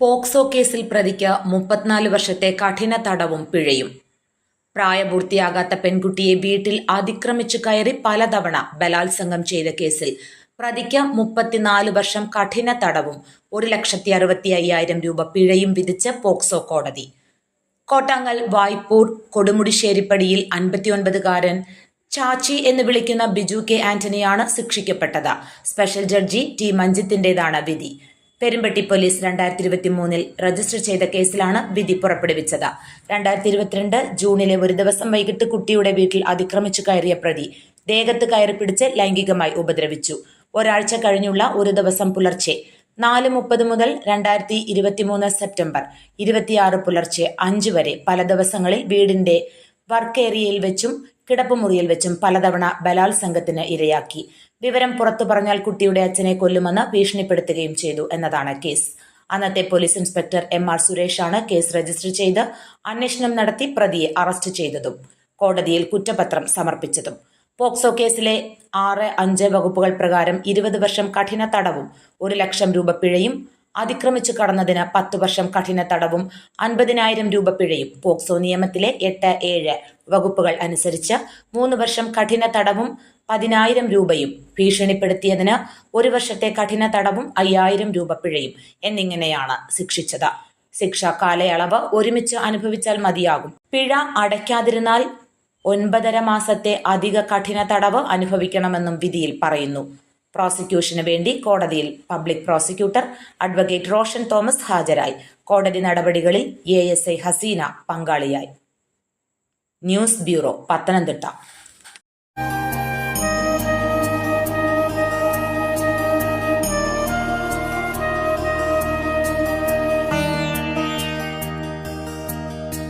POCSO കേസിൽ പ്രതിക്ക് മുപ്പത്തിനാല് വർഷത്തെ കഠിന തടവും പിഴയും. പ്രായപൂർത്തിയാകാത്ത പെൺകുട്ടിയെ വീട്ടിൽ അതിക്രമിച്ചു കയറി പലതവണ ബലാത്സംഗം ചെയ്ത കേസിൽ പ്രതിക്ക് മുപ്പത്തിനാല് വർഷം കഠിന തടവും ഒരു ലക്ഷത്തി അറുപത്തി അയ്യായിരം രൂപ പിഴയും വിധിച്ച് പോക്സോ കോടതി. കോട്ടാങ്ങൽ വായ്പൂർ കൊടുമുടിശ്ശേരിപ്പടിയിൽ അൻപത്തിയൊൻപതുകാരൻ ചാച്ചി എന്ന് വിളിക്കുന്ന ബിജു കെ ആന്റണിയാണ് ശിക്ഷിക്കപ്പെട്ടത്. സ്പെഷ്യൽ ജഡ്ജി ടി മഞ്ജിത്തിന്റേതാണ് വിധി. പെരുമ്പട്ടി പോലീസ് രണ്ടായിരത്തി ഇരുപത്തി മൂന്നിൽ രജിസ്റ്റർ ചെയ്ത കേസിലാണ് വിധി പുറപ്പെടുവിച്ചത്. രണ്ടായിരത്തി ഇരുപത്തിരണ്ട് ജൂണിലെ ഒരു ദിവസം വൈകിട്ട് കുട്ടിയുടെ വീട്ടിൽ അതിക്രമിച്ചു കയറിയ പ്രതി ദേഹത്ത് കയറി പിടിച്ച് ലൈംഗികമായി ഉപദ്രവിച്ചു. ഒരാഴ്ച കഴിഞ്ഞുള്ള ഒരു ദിവസം പുലർച്ചെ നാല് മുപ്പത് മുതൽ രണ്ടായിരത്തി ഇരുപത്തിമൂന്ന് സെപ്റ്റംബർ ഇരുപത്തിയാറ് പുലർച്ചെ അഞ്ച് വരെ പല ദിവസങ്ങളിൽ വീടിന്റെ വർക്ക് ഏരിയയിൽ വെച്ചും കിടപ്പുമുറിയിൽ വെച്ചും പലതവണ ബലാത്സംഗത്തിന് ഇരയാക്കി. വിവരം പുറത്തു പറഞ്ഞാൽ കുട്ടിയുടെ അച്ഛനെ കൊല്ലുമെന്ന് ഭീഷണിപ്പെടുത്തുകയും ചെയ്തു എന്നതാണ് കേസ്. അന്നത്തെ പോലീസ് ഇൻസ്പെക്ടർ എം ആർ സുരേഷാണ് കേസ് രജിസ്റ്റർ ചെയ്ത് അന്വേഷണം നടത്തി പ്രതിയെ അറസ്റ്റ് ചെയ്തതും കോടതിയിൽ കുറ്റപത്രം സമർപ്പിച്ചതും. പോക്സോ കേസിലെ ആറ് അഞ്ച് വകുപ്പുകൾ പ്രകാരം ഇരുപത് വർഷം കഠിന തടവും ഒരു ലക്ഷം രൂപ പിഴയും അതിക്രമിച്ചു കടന്നതിന് പത്ത് വർഷം കഠിന തടവും അൻപതിനായിരം രൂപ പിഴയും. പോക്സോ നിയമത്തിലെ എട്ട് ഏഴ് വകുപ്പുകൾ അനുസരിച്ച് മൂന്ന് വർഷം കഠിന തടവും പതിനായിരം രൂപയും. ഭീഷണിപ്പെടുത്തിയതിന് ഒരു വർഷത്തെ കഠിന തടവും അയ്യായിരം രൂപ പിഴയും എന്നിങ്ങനെയാണ് ശിക്ഷിച്ചത്. ശിക്ഷ കാലയളവ് ഒരുമിച്ച് അനുഭവിച്ചാൽ മതിയാകും. പിഴ അടയ്ക്കാതിരുന്നാൽ ഒൻപതര മാസത്തെ അധിക കഠിന തടവ് അനുഭവിക്കണമെന്നും വിധിയിൽ പറയുന്നു. പ്രോസിക്യൂഷന് വേണ്ടി കോടതിയിൽ public prosecutor advocate Roshan Thomas ഹാജരായി. കോടതി നടപടികളിൽ എ എസ് ഐ ഹസീന പങ്കാളിയായി. News bureau Pathanamthitta.